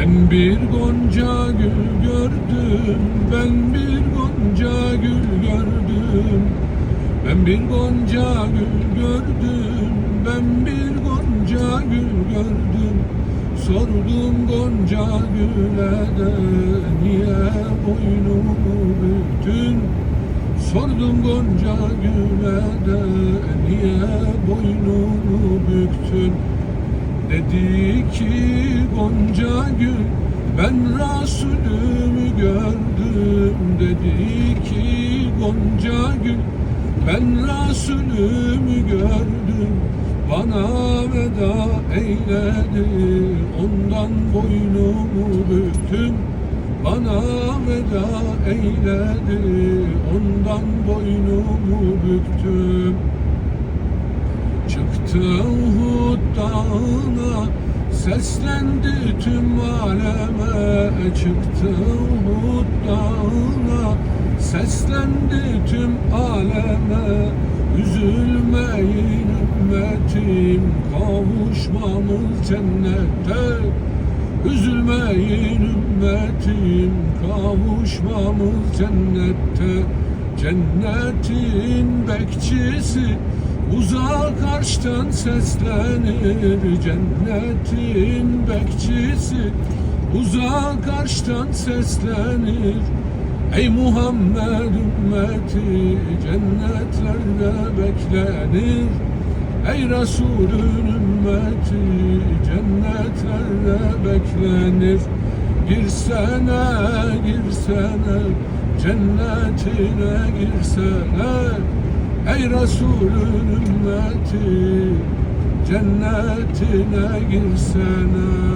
Ben bir gonca gül gördüm, ben bir gonca gül gördüm. Ben bir gonca gül gördüm, ben bir gonca gül gördüm. Sordum gonca güle de niye boynumu büktün? Sordum gonca güle de niye boynumu büktün? Dedi ki Gonca Gül ben Resulümü gördüm. Dedi ki Gonca Gül ben Resulümü gördüm. Bana veda eyledi ondan boynumu büktüm. Bana veda eyledi ondan boynumu büktüm. Çıktı Uhud dağına Seslendi tüm aleme Çıktı. Uhud dağına Seslendi tüm aleme Üzülmeyin ümmetim Kavuşmamız cennette Üzülmeyin ümmetim Kavuşmamız cennette. Cennetin bekçisi Uzak arştan seslenir Cennetin bekçisi. Uzak arştan seslenir Ey Muhammed ümmeti. Cennetlerde beklenir Ey Resulün ümmeti. Cennetlerde beklenir. Girsene, girsene Cennetine girsene Ey Resulün ümmeti Cennetine girsene.